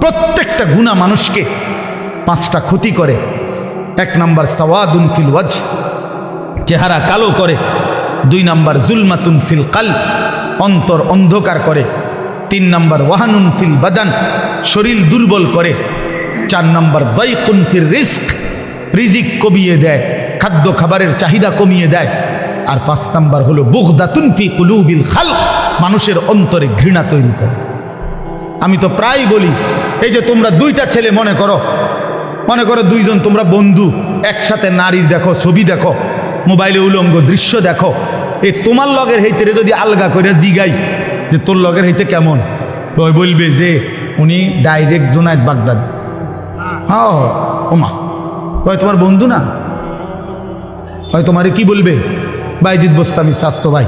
প্রত্যেকটা গুণা মানুষকে পাঁচটা ক্ষতি করে। এক নাম্বার সওয়াদুন ফিল ওয়াজ চেহারা কালো করে। দুই নাম্বার জুলমাতুন ফিল কাল অন্তর অন্ধকার করে। তিন নাম্বার ওয়াহানুন ফিল বাদান, শরীর দুর্বল করে। চার নাম্বার দৈকুন ফিল রিস্ক রিজিক কমিয়ে দেয়, খাদ্য খাবারের চাহিদা কমিয়ে দেয়। আর পাঁচ নাম্বার হলো বুগদাতুন ফি কুলুবিল খাল মানুষের অন্তরে ঘৃণা তৈরি করে। আমি তো প্রায় বলি এই যে তোমরা দুইটা ছেলে মনে করো মনে করো দুইজন তোমরা বন্ধু, একসাথে নারীর দেখো, ছবি দেখো, মোবাইলে উলঙ্গ দৃশ্য দেখো এই তোমার লগের হইতে যদি আলগা করে জিগাই, যে তোর লগের হইতে কেমন? ওই বলবে যে উনি ডাইরেক্ট জোনায়দ বাগদাদ। হ্যাঁ ওমা, ওই তোমার বন্ধু না? হয় তোমারে কি বলবে? বাইজিৎ বোস্তামি স্বাস্থ্য ভাই।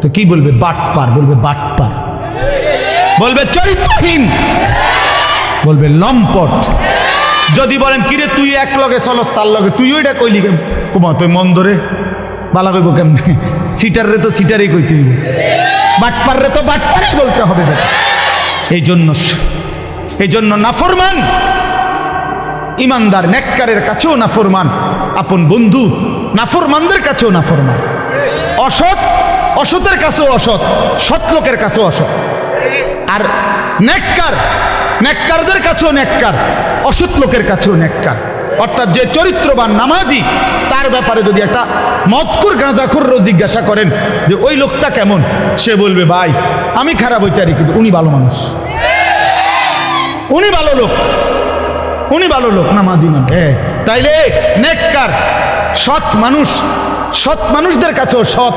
তো কি বলবে? বাট পার বলবে বাট পার বলবে চরিত্রহীন। বলবে লম্পট। যদি বলেন, কিরে, তুই এক লগে চলস, তার লগে তুই ওইটা কইলি কেম কুমা, তুই মন ধরে বালা কইব কেমনে? সিটার রে তো সিটারই কইতে হইব। বাটপার রে তো বাটপারই বলতে হবে। এই জন্য এই জন্য নাফরমান। ইমানদার, নেককারের কাছেও নাফরমান। আপন বন্ধু, নাফরমানদের কাছেও নাফরমান। অসৎ, অসতের কাছেও অসৎ, সৎ লোকের কাছেও অসৎ। আর নেককার, নেককারদের কাছেও নেককার, অসৎ লোকের কাছেও নেককার। অর্থাৎ যে চরিত্রবান নামাজি, তার ব্যাপারে যদি একটা মতকুর গাঁজাখুর জিজ্ঞাসা করেন যে, ওই লোকটা কেমন? সে বলবে, ভাই, আমি খারাপ হইতে পারি কিন্তু উনি ভালো মানুষ। উনি ভালো লোক, উনি ভালো লোক, নামাজি মানে হ্যাঁ তাইলে নেককার, সৎ মানুষ, সৎ মানুষদের কাছেও সৎ,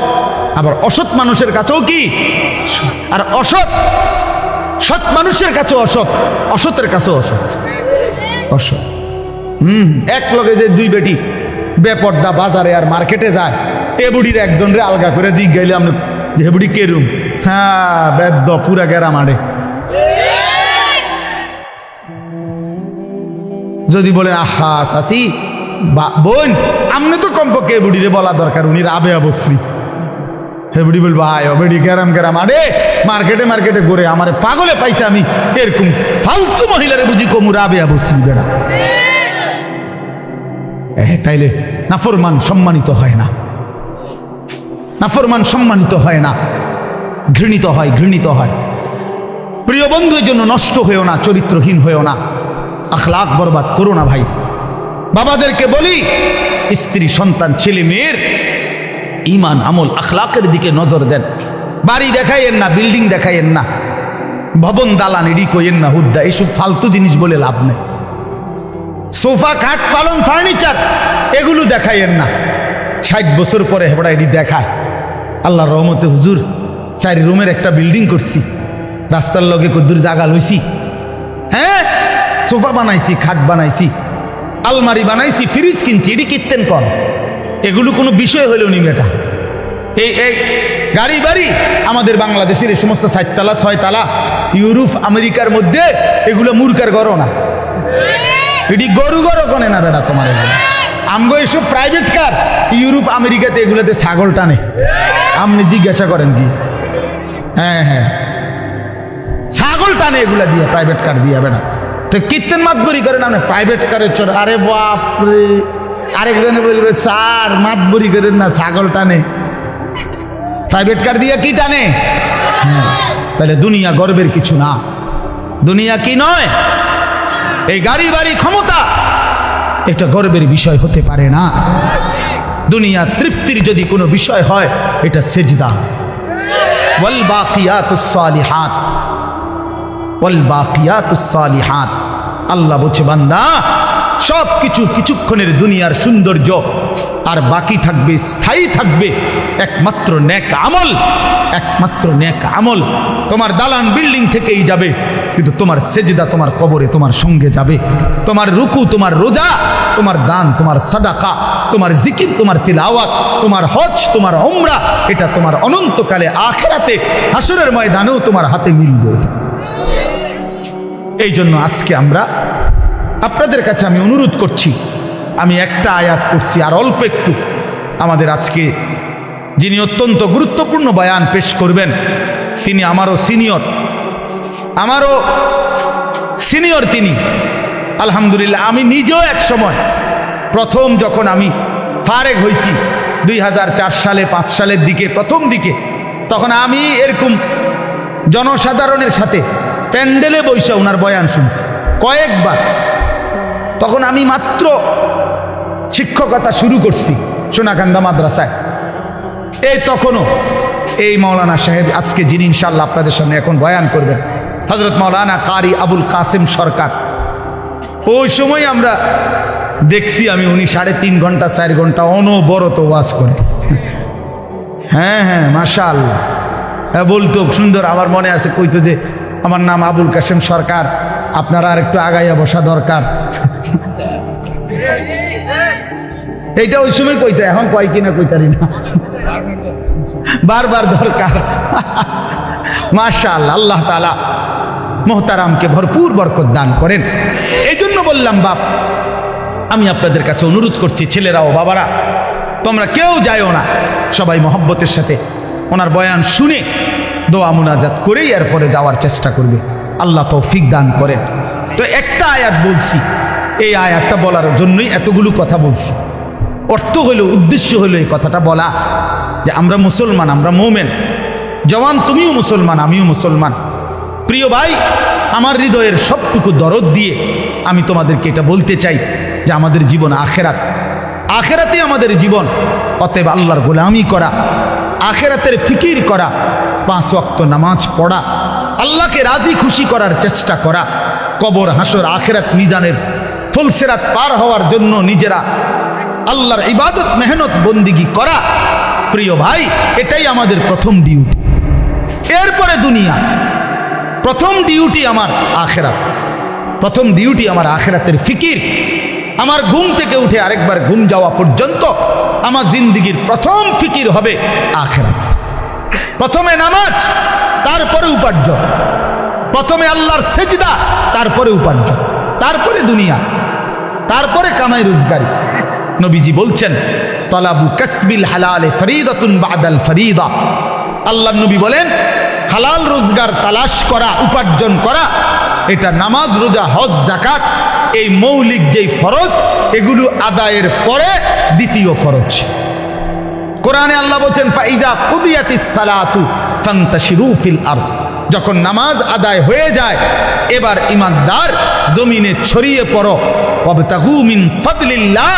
আবার অসৎ মানুষের কাছেও কি? আর অসৎ সৎ মানুষের কাছেও অসৎ, অসতের কাছেও অসৎ। অসৎ। হুম, এক লগে যে দুই বেটি বেপর্দা বাজারে আর মার্কেটে যায়, এ বুড়ির একজন রে আলগা করে জিজ্ঞাইলে আপনি যে বুড়ি কেরুম হ্যাঁ বেদ্য পুরা গেরা মারে যদি বলেন আহা বা- বোন, আমনে তো কমপক্ষে বুড়িরে বলা দরকার, উনি রাবে অবশ্রী। হে বুড়ি বলব, আয় বেড়ি গ্যারাম গ্যারাম আরে, মার্কেটে মার্কেটে ঘুরে আমারে পাগলে পাইছে আমি। এরকম ফালতু মহিলারে বুঝি কমু রাবে অবশ্রী বেড়া। তাইলে নাফরমান সম্মানিত হয় না। নাফরমান সম্মানিত হয় না। ঘৃণিত হয় ঘৃণিত হয়। প্রিয় বন্ধুর জন্য নষ্ট হয়েও না, চরিত্রহীন হয়েও না। আখলাক বরবাদ করো না ভাই। বাবাদেরকে বলি, স্ত্রী, সন্তান, ছেলে, মেয়ের ইমান, আমল, আখলাকের দিকে নজর দেন। বাড়ি দেখাইয়েন না, বিল্ডিং দেখাইয়েন না। ভবন দালান এডি কইয়েন না, হুদ্দা এইসব ফালতু জিনিস বলে লাভ নেই। সোফা, খাট, পালং, ফার্নিচার, এগুলো দেখাইয়েন না। ষাট বছর পরে হেবড়া এটি দেখায়। আল্লাহ রহমতে, হুজুর, চারি রুমের একটা বিল্ডিং করছি। রাস্তার লগে কদ্দুর জাগা লইছি। হ্যাঁ সোফা বানাইছি, খাট বানাইছি। আলমারি বানাইছি, ফ্রিজ কিনছি, এটি কিনতেন কন? এগুলো কোনো বিষয় হলো নি বেটা। এই এই, গাড়ি বাড়ি, আমাদের বাংলাদেশের এই সমস্ত সাততলা ছয়তলা, ইউরোপ, আমেরিকার মধ্যে এগুলো মূর্খার গড় না। এটি গরু গরু কনে না বেটা তোমার আমগো এসব প্রাইভেট কার ইউরোপ, আমেরিকাতে এগুলোতে ছাগল টানে। আপনি জিজ্ঞাসা করেন কি? হ্যাঁ হ্যাঁ। ছাগল টানে এগুলা দিয়ে প্রাইভেট কার দিয়ে বেটা। তো কীর্তন মাতবরি করেন আপনি প্রাইভেট কারের চোর আরে বাপ রে আরেকজনে বলবে, স্যার মাতবরি করেন না, ছাগল টানে। প্রাইভেট কার দিয়ে কি টানে? তাহলে দুনিয়া গর্বের কিছু না। দুনিয়া কি নয়? এই গাড়ি বাড়ি ক্ষমতা এটা গর্বের বিষয় হতে পারে না। দুনিয়া তৃপ্তির যদি কোনো বিষয় হয়, এটা সেজদা। ওয়াল বাকিয়াতুস সালিহাত ওয়াল বাকিয়াতুস সালিহাত আল্লাহ বলছে, বান্দা সব কিছু কিছুক্ষণের দুনিয়ার সৌন্দর্য। আর বাকি থাকবে, স্থায়ী থাকবে একমাত্র ন্যাক আমল, একমাত্র নেক আমল। তোমার দালান বিল্ডিং থেকেই যাবে, কিন্তু তোমার সেজদা তোমার কবরে তোমার সঙ্গে যাবে। তোমার রুকু তোমার রোজা, তোমার দান তোমার সাদাকা, তোমার জিকির তোমার তিলাওয়াত, তোমার হজ তোমার অমরা এটা তোমার অনন্তকালে আখেরাতে হাসরের ময়দানেও তোমার হাতে মিলবে। এই জন্য আজকে আমরা আপনাদের কাছে আমি অনুরোধ করছি, আমি একটা আয়াত করছি আর অল্প একটু। আমাদের আজকে যিনি অত্যন্ত গুরুত্বপূর্ণ বয়ান পেশ করবেন, তিনি আমারও সিনিয়র। আমারও সিনিয়র তিনি। আলহামদুলিল্লাহ, আমি নিজেও এক সময় প্রথম যখন আমি ফারেক হয়েছি দুই হাজার চার সালে, পাঁচ সালের দিকে, প্রথম দিকে, তখন আমি এরকম জনসাধারণের সাথে প্যান্ডেলে বৈশা ওনার বয়ান শুনছি। কয়েকবার তখন আমি মাত্র শিক্ষকতা শুরু করছি সোনাকান্দা মাদ্রাসায়। এই তখনও এই মৌলানা সাহেব আজকে যিনি ইনশাল্লাহ আপনাদের সামনে এখন বয়ান করবেন হজরত মৌলানা কারি আবুল কাসেম সরকার। ওই সময় আমরা দেখছি আমি উনি সাড়ে তিন ঘণ্টা, চার ঘণ্টা অনবরত ওয়াজ করে। হ্যাঁ হ্যাঁ আল্লাহ হ্যাঁ বলতো, সুন্দর, আমার মনে আছে, কইতো যে, আমার নাম আবুল কাসেম সরকার। আপনারা আর একটু আগাইয়া বসা দরকার। এইটা ওই সময় কইতে, এখন কয় কিনা কইতারি না। বারবার দরকার। মাশা আল্লাহ তালা মোহতারামকে ভরপুর বরকত দান করেন। এই জন্য বললাম, বাপ, আমি আপনাদের কাছে অনুরোধ করছি, ছেলেরা ও বাবারা, তোমরা কেউ যাইও না। সবাই মহব্বতের সাথে ওনার বয়ান শুনে দোয়া মুনাজাত করেই এরপরে যাওয়ার চেষ্টা করবে। আল্লাহ তৌফিক দান করেন। তো একটা আয়াত বলছি। এই আয়াতটা বলার জন্যই এতগুলো কথা বলছি। অর্থ হলো, উদ্দেশ্য হলো এই কথাটা বলা, যে আমরা মুসলমান, আমরা মোমেন। জওয়ান, তুমিও মুসলমান, আমিও মুসলমান। প্রিয় ভাই, আমার হৃদয়ের সবটুকু দরদ দিয়ে আমি তোমাদেরকে এটা বলতে চাই, যে আমাদের জীবন আখেরাত। আখেরাতে আমাদের জীবন, অতএব আল্লাহর গোলামি করা, আখেরাতের ফিকির করা, পাঁচ ওয়াক্ত নামাজ পড়া আল্লাহকে রাজি খুশি করার চেষ্টা করা। কবর, হাসর, আখেরাত, মিজানের ফুলসেরাত পার হওয়ার জন্য নিজেরা আল্লাহর ইবাদত, মেহনত, বন্দিগি করা। প্রিয় ভাই, এটাই আমাদের প্রথম ডিউটি। এরপরে দুনিয়া। প্রথম ডিউটি আমার আখেরাত। প্রথম ডিউটি আমার আখেরাতের ফিকির। আমার ঘুম থেকে উঠে আরেকবার ঘুম যাওয়া পর্যন্ত আমার জিন্দিগির প্রথম ফিকির হবে আখেরাত। প্রথমে নামাজ, তারপরে উপার্জন। প্রথমে আল্লাহর সেজদা, তারপরে উপার্জন। তারপরে দুনিয়া, তারপরে কামাই রোজগারি। নবীজি বলছেন, তলাবু কাসবিল হালালে ফরিদাতুন বাদাল ফরিদা। আল্লাহ নবী বলেন, হালাল রোজগার, তালাশ করা, উপার্জন করা, এটা নামাজ, রোজা, হজ জাকাত এই মৌলিক যেই ফরজ, এগুলো আদায়ের পরে দ্বিতীয় ফরজ। কোরআনে আল্লাহ বলছেন, ফাইজা কুদিয়াতিস সালাতু ফান্তাশিরু ফিল আরদ। যখন নামাজ আদায় হয়ে যায়, এবার ইমানদার জমিনে ছড়িয়ে পড়ো মিন ফাদলিল্লাহ,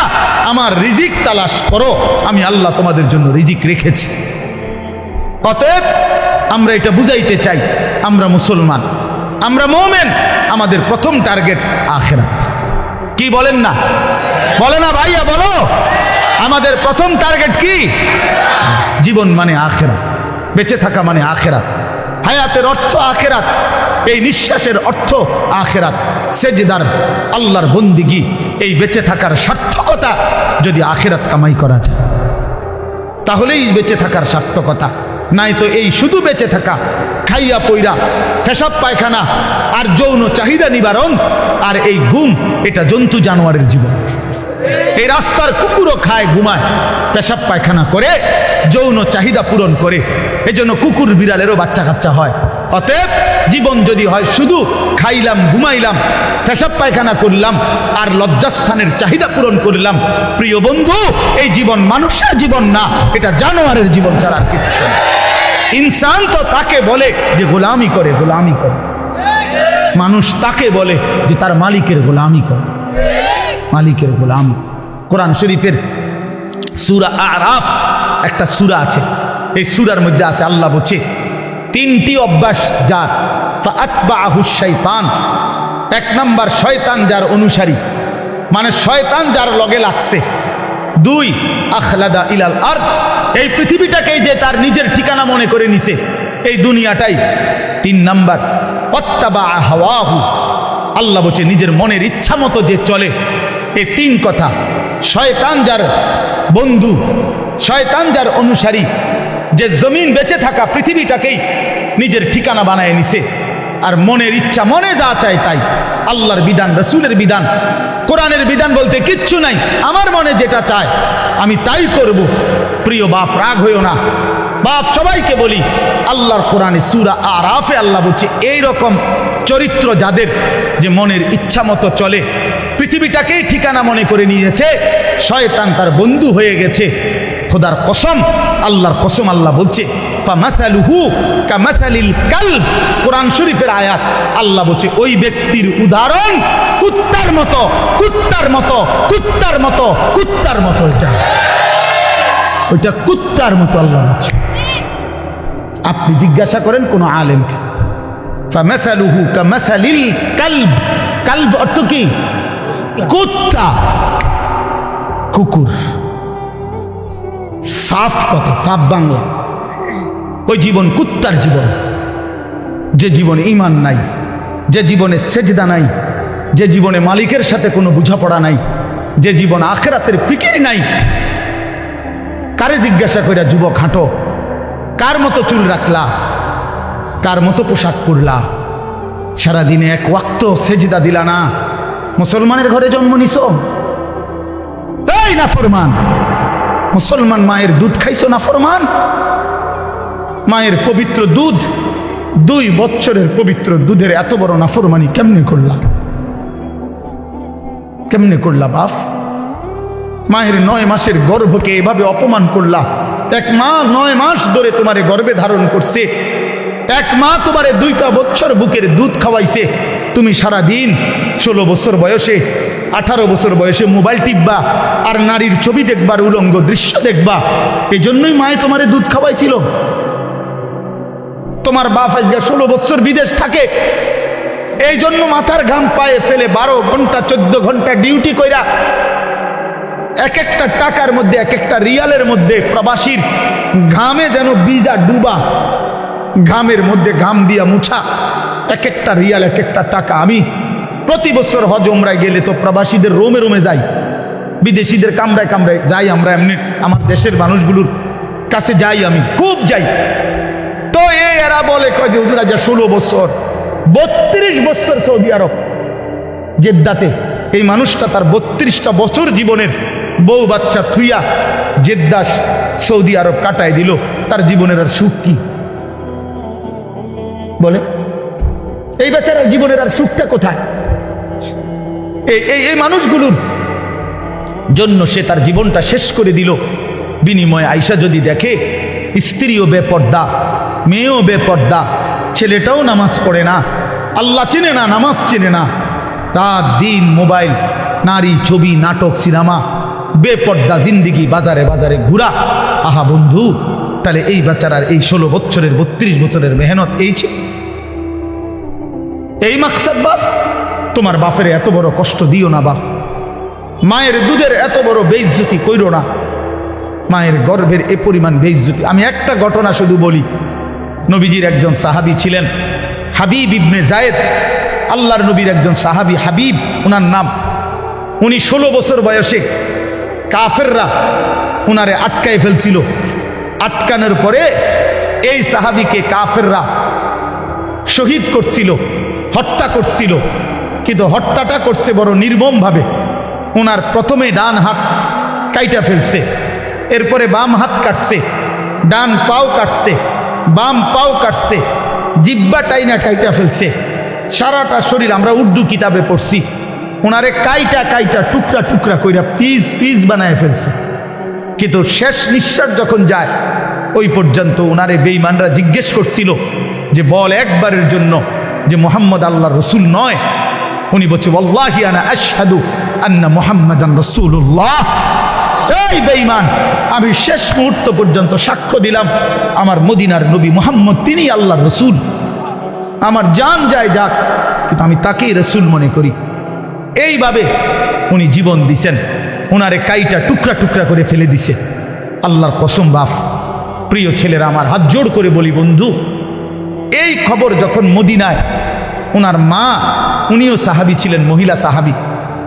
আমার রিজিক তালাশ করো, আমি আল্লাহ তোমাদের জন্য রিজিক রেখেছি। অতএব আমরা এটা বুঝাইতে চাই, আমরা মুসলমান, আমরা মোমেন, আমাদের প্রথম টার্গেট আখেরাত। কি বলেন না? বলে না ভাইয়া, বলো। আমাদের প্রথম টার্গেট কি? জীবন মানে আখেরাত, বেঁচে থাকা মানে আখেরাত, হায়াতের অর্থ আখেরাত, এই নিঃশ্বাসের অর্থ আখেরাত, সেজদার আল্লাহর বন্দিগি, এই বেঁচে থাকার সার্থকতা যদি আখেরাত কামাই করা যায়। তাহলেই বেঁচে থাকার সার্থকতা। নাই তো এই শুধু বেঁচে থাকা, খাইয়া পইরা পেশাব পায়খানা আর যৌন চাহিদা নিবারণ আর এই ঘুম, এটা জন্তু জানোয়ারের জীবন। এই রাস্তার কুকুরও খায়, ঘুমায়, পেশাব পায়খানা করে, যৌন চাহিদা পূরণ করে। এজন্য কুকুর বিড়ালেরও বাচ্চা কাচ্চা হয়। অতএব জীবন যদি হয়, শুধু খাইলাম, ঘুমাইলাম, পেশাব পায়খানা করলাম, আর লজ্জাস্থানের চাহিদা পূরণ করলাম, প্রিয় বন্ধু, এই জীবন মানুষের জীবন না, এটা জানোয়ারের জীবন ছাড়া কিচ্ছু না। ইনসান তো তাকে বলে যে গোলামি করে গোলামি করে। মানুষ তাকে বলে যে তার মালিকের গোলামি করে। মালিকের গোলামি কোরআন শরীফের সুরা আরাফ একটা সুরা আছে। এই সুরার মধ্যে আছে, আল্লাহ বলছে, তিনটি অভ্যাস যার। শৈতান এক নাম্বার, শয়তান যার অনুসারী। মানে শয়তান যার লগে লাগছে। দুই, আখলাদা ইলাল আর এই পৃথিবীটাকেই যে তার নিজের ঠিকানা মনে করে নিছে, এই দুনিয়াটাই। তিন নাম্বার অত্তাবা হাওয়াহু। আল্লাহ বলছে, নিজের মনের ইচ্ছা মতো যে চলে এই তিন কথা। শয়তান যার বন্ধু, শয়তান যার অনুসারী, যে জমিন বেঁচে থাকা পৃথিবীটাকেই নিজের ঠিকানা বানায় নিছে। আর মনের ইচ্ছা, মনে যা চায় তাই। আল্লাহর বিধান, রসুলের বিধান, কোরআনের বিধান বলতে কিচ্ছু নাই। আমার মনে যেটা চায়, আমি তাই করব। প্রিয় বাপ, রাগ হইও না। বাপ, সবাইকে বলি, আল্লাহর কোরআনে সুরা আরাফে আল্লাহ বলছে, এইরকম চরিত্র যাদের যে মনের ইচ্ছা মতো চলে পৃথিবীটাকেই ঠিকানা মনে করে নিয়েছে, শয়তান তার বন্ধু হয়ে গেছে। খোদার কসম, আল্লাহর কসম আল্লাহ বলছে কোরআন শরীফের আয়াত, আল্লাহ বলছে, ওই ব্যক্তির উদাহরণ কুত্তার মতো কুত্তার মতো কুত্তার মতো কুত্তার মতো এটা। ওইটা কুত্তার মতো আল্লাহ বলছে। আপনি জিজ্ঞাসা করেন কোন আলেমকে কালব। কালব অর্থ কি? কুত্তা কুকুর সাফ কথা সাফ বাংলা ওই জীবন কুত্তার জীবন। যে জীবনে ইমান নাই যে জীবনে সেজদা নাই যে জীবনে মালিকের সাথে কোনো বোঝাপড়া নাই যে জীবন আখেরাতের ফিকির নাই কারে জিজ্ঞাসা কইরা যুবক হাঁটো? কার মতো চুল রাখলা? কার মতো পোশাক পরলা? সারাদিনে এক ওয়াক্ত সেজদা দিলা না? মুসলমানের ঘরে জন্ম নিছ? এই মুসলমান মায়ের দুধ খাইছো না ফরমান মায়ের পবিত্র দুধ, দুই বছরের পবিত্র দুধের এত বড় নাফরমানি কেমনে করলা? কেমনে করলা বাপ? মায়ের নয় মাসের গর্ভকে এভাবে অপমান করলা। এক মা নয় মাস ধরে তোমারে গর্ভে ধারণ করছে। এক মা তোমারে দুইটা বছর বুকের দুধ খাওয়াইছে। তুমি সারা দিন ষোলো বছর বয়সে, আঠারো বছর বয়সে মোবাইল টিপবা আর নারীর ছবি দেখবার উলঙ্গ দৃশ্য দেখবা। এই জন্যই মায়ে তোমারে দুধ খাওয়াইছিল। তোমার বাপ আজকে ষোলো বছর বিদেশ থাকে। এই জন্য মাথার ঘাম পায়ে ফেলে বারো ঘণ্টা, চোদ্দ ঘণ্টা ডিউটি কইরা এক একটা টাকার মধ্যে, এক একটা রিয়ালের মধ্যে প্রবাসীর ঘামে যেন বিজা ডুবা, ঘামের মধ্যে ঘাম দিয়া মুছা। এক একটা রিয়াল এক একটা টাকা। আমি প্রতি বছর হজ ওমরায় গেলে তো প্রবাসীদের রোমে রোমে যাই। বিদেশিদের কামড়ায় কামড়ায় যাই আমরা এমনি, আমার দেশের মানুষগুলোর কাছে যাই আমি, খুব যাই। তো এরা বলে, কয় যে, হুজুর, আজ ষোলো বছর, বত্রিশ বছর সৌদি আরব জেদ্দাতে, এই মানুষটা তার বত্রিশটা বছর জীবনের বউ বাচ্চা থুইয়া জেদ্দাস সৌদি আরব কাটায় দিল, তার জীবনের আর সুখ কি? বলে এই বেচারার জীবনের আর সুখটা কোথায়? এই, এই- মানুষগুলোর জন্য সে তার জীবনটা শেষ করে দিল। বিনিময়ে আইসা যদি দেখে, স্ত্রীও বেপর্দা, মেয়েও বেপর্দা, ছেলেটাও নামাজ পড়ে না, আল্লাহ চেনে না, নামাজ চেনে না, রাত দিন মোবাইল, নারী ছবি, নাটক, সিনেমা, বেপর্দা জিন্দিগি, বাজারে বাজারে ঘুরা। আহা বন্ধু, তাহলে এই বাচ্চারার এই ষোলো বছরের, বত্রিশ বছরের মেহনত এই ছিল? এই মাকসাদ বাপ? তোমার বাপের এত বড় কষ্ট দিও না বাপ। মায়ের দুধের এত বড় বেইজ্জতি কইরো না। মায়ের গর্ভের এ পরিমাণ বেইজ্জতি। আমি একটা ঘটনা শুধু বলি। নবীজির একজন সাহাবী ছিলেন হাবিব ইবনে জায়েদ। আল্লাহর নবীর একজন সাহাবী হাবিব ওনার নাম। উনি ষোলো বছর বয়সে কাফেররা উনারে আটকায় ফেলছিল। আটকানোর পরে এই সাহাবিকে কাফেররা শহীদ করছিল। হত্যা করছিল। কিন্তু হত্যাটা করছে বড় নির্মমভাবে। ওনার প্রথমে ডান হাত কাইটা ফেলছে, এরপরে বাম হাত কাটছে, ডান পাও কাটছে, বাম পাও কাটছে, জিব্বা টাইনা কাইটা ফেলছে। সারাটা শরীর আমরা উর্দু কিতাবে পড়ছি। ওনারে কাইটা কাইটা টুকরা টুকরা কইরা পিস পিস বানায় ফেলছে। কিন্তু শেষ নিঃশ্বাস যখন যায়, ওই পর্যন্ত ওনারে বেঈমানরা জিজ্ঞেস করছিল যে বল একবারের জন্য যে মোহাম্মদ আল্লাহ রসুল নয়, উনি বলছে, ওয়াল্লাহি আনা আন্না মুহাম্মাদান রাসূলুল্লাহ। এই বেঈমান, আমি শেষ মুহূর্ত পর্যন্ত সাক্ষ্য দিলাম, আমার মদিনার নবী মোহাম্মদ তিনি আল্লাহ রসুল। আমার জান যায় যাক, কিন্তু আমি তাকেই রসুল মনে করি। এইভাবে উনি জীবন দিছেন ওনারে কাইটা টুকরা টুকরা করে ফেলে দিছে। আল্লাহর কসম বাফ প্রিয় ছেলেরা, আমার হাত জোড় করে বলি, বন্ধু এই খবর যখন মদিনায় ওনার মা, উনিও সাহাবি ছিলেন, মহিলা সাহাবি।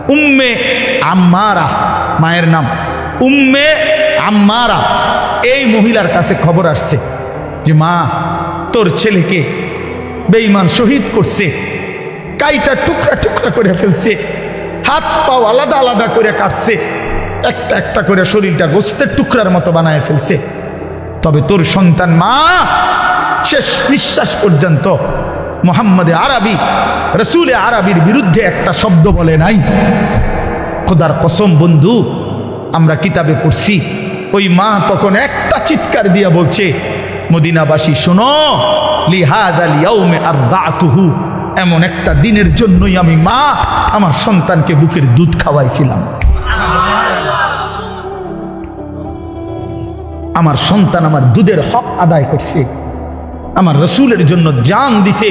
উম্মে আম্মারা, মায়ের নাম। উম্মে আম্মারা, এই মহিলার কাছে খবর আসছে যে, মা, তোর ছেলেকে বেঈমান শহীদ করছে। কাইটা টুকরা টুকরা করে ফেলছে। হাত পাও আলাদা আলাদা করে কাটছে। একটা একটা করে শরীরটা গোস্তের টুকরার মতো বানায় ফেলছে। তবে তোর সন্তান মা শেষ নিঃশ্বাস পর্যন্ত মোহাম্মদে আরবি, রসুলে আরবির বিরুদ্ধে একটা শব্দ বলে নাই। খোদার কসম বন্ধু, আমরা কিতাবে পড়ছি, ওই মা তখন একটা চিৎকার দিয়া বলছে, মদিনাবাসী, শোনো, লিহাজ আল ইয়াউমে আর দাতুহু এমন একটা দিনের জন্যই আমি মা আমার সন্তানকে বুকের দুধ খাওয়াইছিলাম। আমার সন্তান আমার দুধের হক আদায় করছে। আমার রসুলের জন্য জান দিছে,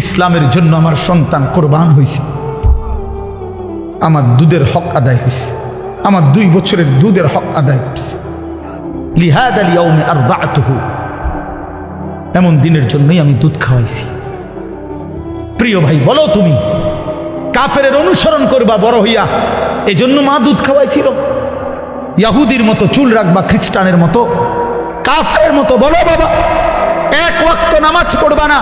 ইসলামের জন্য আমার সন্তান কোরবান হয়েছে আমার দুধের হক আদায় হয়েছে আমার দুই বছরের দুধের হক আদায় করছে। লিহাদ আল ইয়াউমে আর দাতুহু এমন দিনের জন্যই আমি দুধ খাওয়াইছি। প্রিয় ভাই, বলো তুমি কাফের অনুসরণ করবা বড় হইয়া এই জন্য মা দুধ খাওয়াইছিল। ইয়াহুদির মতো চুল রাখবা, খ্রিস্টানের মতো, কাফের মতো, বলো বাবা। এক ওয়াক্ত নামাজ পড়বা না।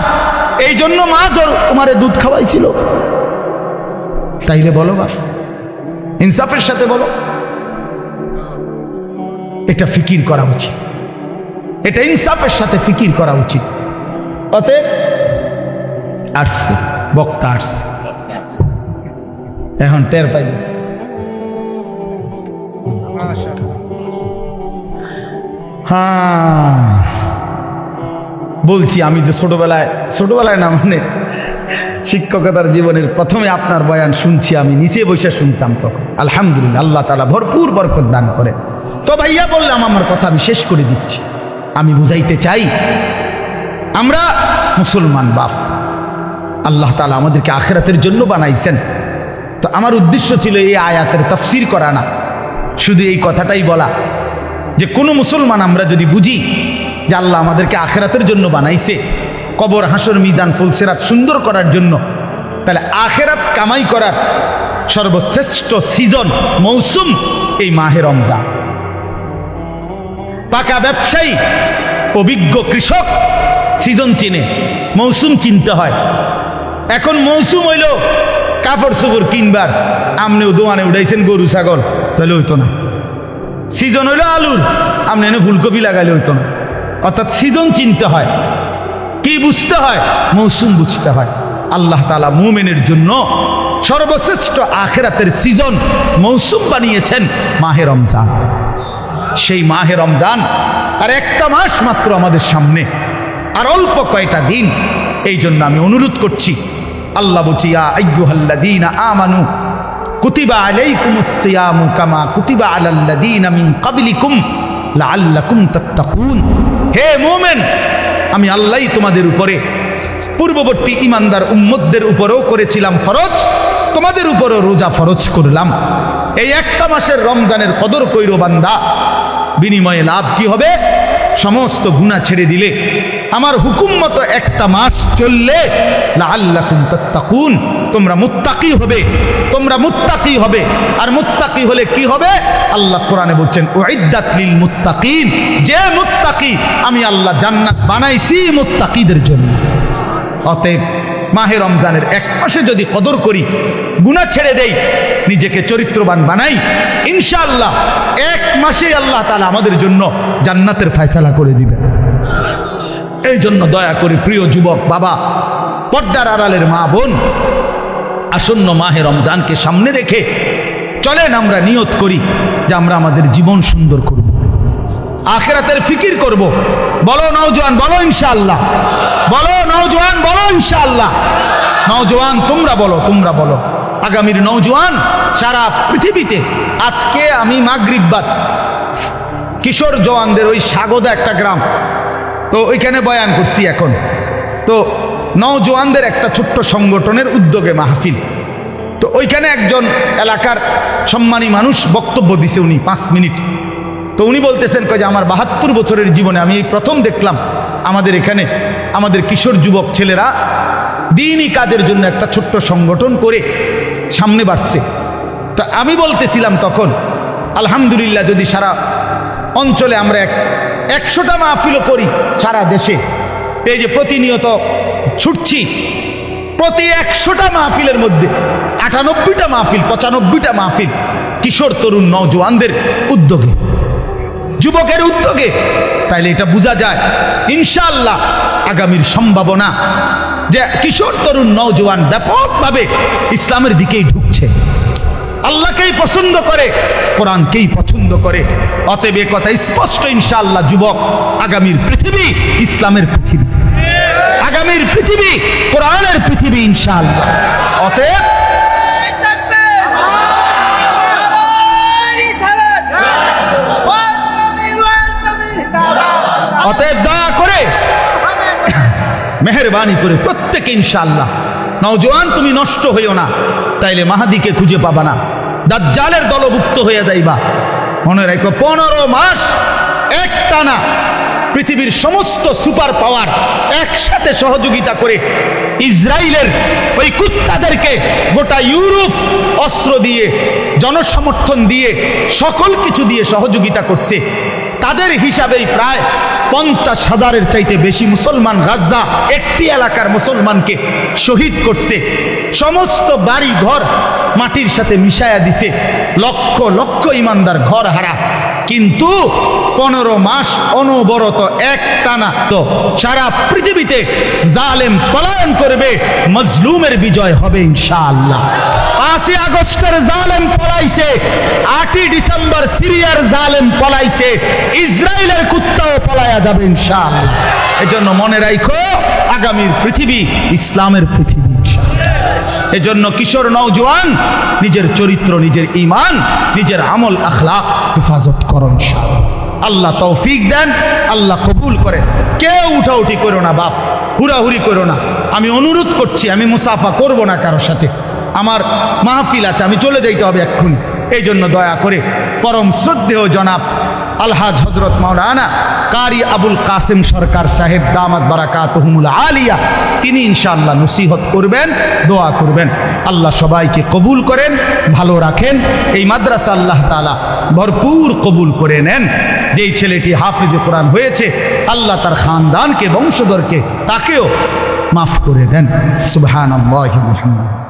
এই জন্য মা জোর তোমারে দুধ খাওয়াইছিল। তাইলে বলো বা ইনসাফের সাথে বলো। এটা ফিকির করা উচিত। এটা ইনসাফের সাথে ফিকির করা উচিত। অতএব আসছে বক্তা আসছে এখন টের পাই। হ্যাঁ। বলছি আমি যে ছোটবেলায় ছোটবেলায় না মানে শিক্ষকতার জীবনের প্রথমে আপনার বয়ান শুনছি, আমি নিচে বসে শুনতাম তখন। আলহামদুলিল্লাহ, আল্লাহ তালা ভরপুর বরকত দান করে তো ভাইয়া বললাম, আমার কথা আমি শেষ করে দিচ্ছি। আমি বুঝাইতে চাই, আমরা মুসলমান বাপ, আল্লাহ তালা আমাদেরকে আখেরাতের জন্য বানাইছেন। তো আমার উদ্দেশ্য ছিল এই আয়াতের তফসির করা না শুধু এই কথাটাই বলা যে কোনো মুসলমান আমরা যদি বুঝি যে আল্লাহ আমাদেরকে আখেরাতের জন্য বানাইছে। কবর, হাসর, মিজান ফুলসেরাত সুন্দর করার জন্য। তাহলে আখেরাত কামাই করার সর্বশ্রেষ্ঠ সিজন, মৌসুম এই মাহে রমজান। পাকা ব্যবসায়ী, অভিজ্ঞ কৃষক সিজন চিনে, মৌসুম চিনতে হয়। এখন মৌসুম হইল কাপড় চোপড় কিনবার। আমনেও দোয়ানে উঠাইছেন গরু, ছাগল, তাহলে হইতো না। সিজন হইল আলুর আপনি এনে ফুলকপি লাগাইলে হইতো না। অর্থাৎ সিজন চিনতে হয়। কি বুঝতে হয়? মৌসুম বুঝতে হয়। আল্লাহ তালা মুমেনের জন্য সর্বশ্রেষ্ঠ আখেরাতের সিজন মৌসুম বানিয়েছেন মাহে রমজান। সেই মাহে রমজান আর একটা মাস মাত্র আমাদের সামনে। আর অল্প কয়টা দিন। এই জন্য আমি অনুরোধ করছি, আল্লাহ আইয়ুহাল্লাযীনা আমানু কুতিবা কুতিবা আলাল্লাযীনা মিন ক্বাবলিকুম লাআল্লাকুম তাত্তাকুন। হে মোমেন, আমি আল্লাহই তোমাদের উপরে, পূর্ববর্তী ইমানদার উম্মতদের উপরেও করেছিলাম ফরজ, তোমাদের উপরও রোজা ফরজ করলাম। এই একটা মাসের রমজানের কদর কইরো বান্দা, বিনিময়ে লাভ কি হবে? সমস্ত গুণা ছেড়ে দিলে, আমার হুকুম মতো একটা মাস চললে লাআল্লাকুম তাত্তাকুন। তোমরা মুত্তাকি হবে, তোমরা মুত্তাকি হবে। আর মুত্তাকি হলে কি হবে? আল্লাহ কোরআনে বলছেন, উইদ্দাত লিল মুত্তাকিন। যে মুত্তাকি, আমি আল্লাহ জান্নাত বানাইছি মুত্তাকিদের জন্য। অতএব মাহে রমজানের এক মাসে যদি কদর করি গুণা ছেড়ে দেই, নিজেকে চরিত্রবান বানাই, ইনশাআল্লাহ এক মাসে আল্লাহ তালা আমাদের জন্য জান্নাতের ফয়সালা করে দিবেন। এই জন্য দয়া করে প্রিয় যুবক, বাবা, পর্দার আড়ালের মা বোন আসন্ন মাহে রমজানকে সামনে রেখে চলেন আমরা নিয়ত করি যে আমরা আমাদের জীবন সুন্দর করব। আখেরাতের ফিকির করব। বলো নওজোয়ান, বলো ইনশাআল্লাহ। বলো নওজোয়ান, বলো ইনশাআল্লাহ। নওজোয়ান, তোমরা বলো তোমরা বলো। আগামীর নওজোয়ান সারা পৃথিবীতে। আজকে আমি মাগরিববাদ কিশোর জওয়ানদের ওই স্বাগদা একটা গ্রাম। তো ওইখানে বয়ান করছি এখন। তো নওজোয়ানদের একটা ছোট্ট সংগঠনের উদ্যোগে মাহফিল। তো ওইখানে একজন এলাকার সম্মানী মানুষ বক্তব্য দিছে উনি, পাঁচ মিনিট। তো উনি বলতেছেন, কয় যে আমার বাহাত্তর বছরের জীবনে আমি এই প্রথম দেখলাম আমাদের এখানে আমাদের কিশোর যুবক ছেলেরা দিনই কাজের জন্য একটা ছোট্ট সংগঠন করে সামনে বাড়ছে। তা আমি বলতেছিলাম তখন, আলহামদুলিল্লাহ, যদি সারা অঞ্চলে আমরা এক, একশোটা মাহফিলও করি সারা দেশে, এই যে প্রতিনিয়ত ছুটছি। প্রতি একশোটা মাহফিলের মধ্যে আটানব্বইটা মাহফিল, পঁচানব্বইটা মাহফিল কিশোর, তরুণ, নওজোয়ানদের উদ্যোগে, যুবকের উদ্যোগে। তাইলে এটা বোঝা যায়, ইনশাআল্লাহ আগামীর সম্ভাবনা যে কিশোর, তরুণ, নওজোয়ান ব্যাপকভাবে ইসলামের দিকেই ঢুকছে। আল্লাহকেই পছন্দ করে, কোরআনকেই পছন্দ করে। অতএব কথা স্পষ্ট ইনশাআল্লাহ, যুবক, আগামীর পৃথিবী ইসলামের পৃথিবী। আগামীর পৃথিবী, কোরআনের পৃথিবী, ইনশাআল্লাহ। অতএব অতএব দয়া করে মেহরবানি করে প্রত্যেকে ইনশাআল্লাহ। নওজোয়ান, তুমি নষ্ট হইও না, তাইলে মাহাদিকে খুঁজে পাবা না। দাজ্জালের দলভুক্ত হয়ে যাইবা। মনে রাখো পনেরো মাস একটানা পৃথিবীর সমস্ত সুপার পাওয়ার একসাথে সহযোগিতা করে ইসরায়েলের ওই কুত্তাদেরকে গোটা ইউরোপ অস্ত্র দিয়ে, জনসমর্থন দিয়ে, সকল কিছু দিয়ে সহযোগিতা করছে। তাদের হিসাবেই প্রায় পঞ্চাশ হাজারের চাইতে বেশি মুসলমান গাজ্জা একটি এলাকার মুসলমানকে শহীদ করছে। সমস্ত বাড়ি ঘর মাটির সাথে মিশায়া দিছে। লক্ষ লক্ষ ইমানদার ঘর হারা। কিন্তু পনেরো মাস অনবরত এক টানা তো সারা পৃথিবীতে জালেম পলায়ন করবে, মজলুমের বিজয় হবে ইনশাআল্লাহ। পাঁচই আগস্টের জালেম পলাইছে, আটই ডিসেম্বর সিরিয়ার জালেম পলাইছে, ইসরায়েলের কুত্তাও পলায়া যাবে ইনশাআল্লাহ। এজন্য মনে রাখো আগামীর পৃথিবী ইসলামের পৃথিবী এজন্য কিশোর নওজোয়ান, নিজের চরিত্র, নিজের ইমান নিজের আমল আখলা হেফাজত করো ইনশাআল্লাহ। আল্লাহ তৌফিক দেন, আল্লাহ কবুল করেন। কেউ উঠাউঠি করো না বাপ, হুড়াহুড়ি করো না। আমি অনুরোধ করছি, আমি মুসাফা করব না কারোর সাথে। আমার মাহফিল আছে, আমি চলে যাইতে হবে এক্ষুনি। এই জন্য দয়া করে পরম শ্রদ্ধেয় জনাব আলহাজ হজরত মাওলানা কারি আবুল কাসিম সরকার সাহেব দামাত বারাকাতহুমুল আলিয়া, তিনি ইনশাআল্লাহ নসিহত করবেন, দোয়া করবেন। আল্লাহ সবাইকে কবুল করেন, ভালো রাখেন। এই মাদ্রাসা আল্লাহ তালা ভরপুর কবুল করে নেন। যেই ছেলেটি হাফিজে কোরআন হয়েছে, আল্লাহ তার খানদানকে, বংশধরকে, তাকেও মাফ করে দেন। সুবহান আল্লাহ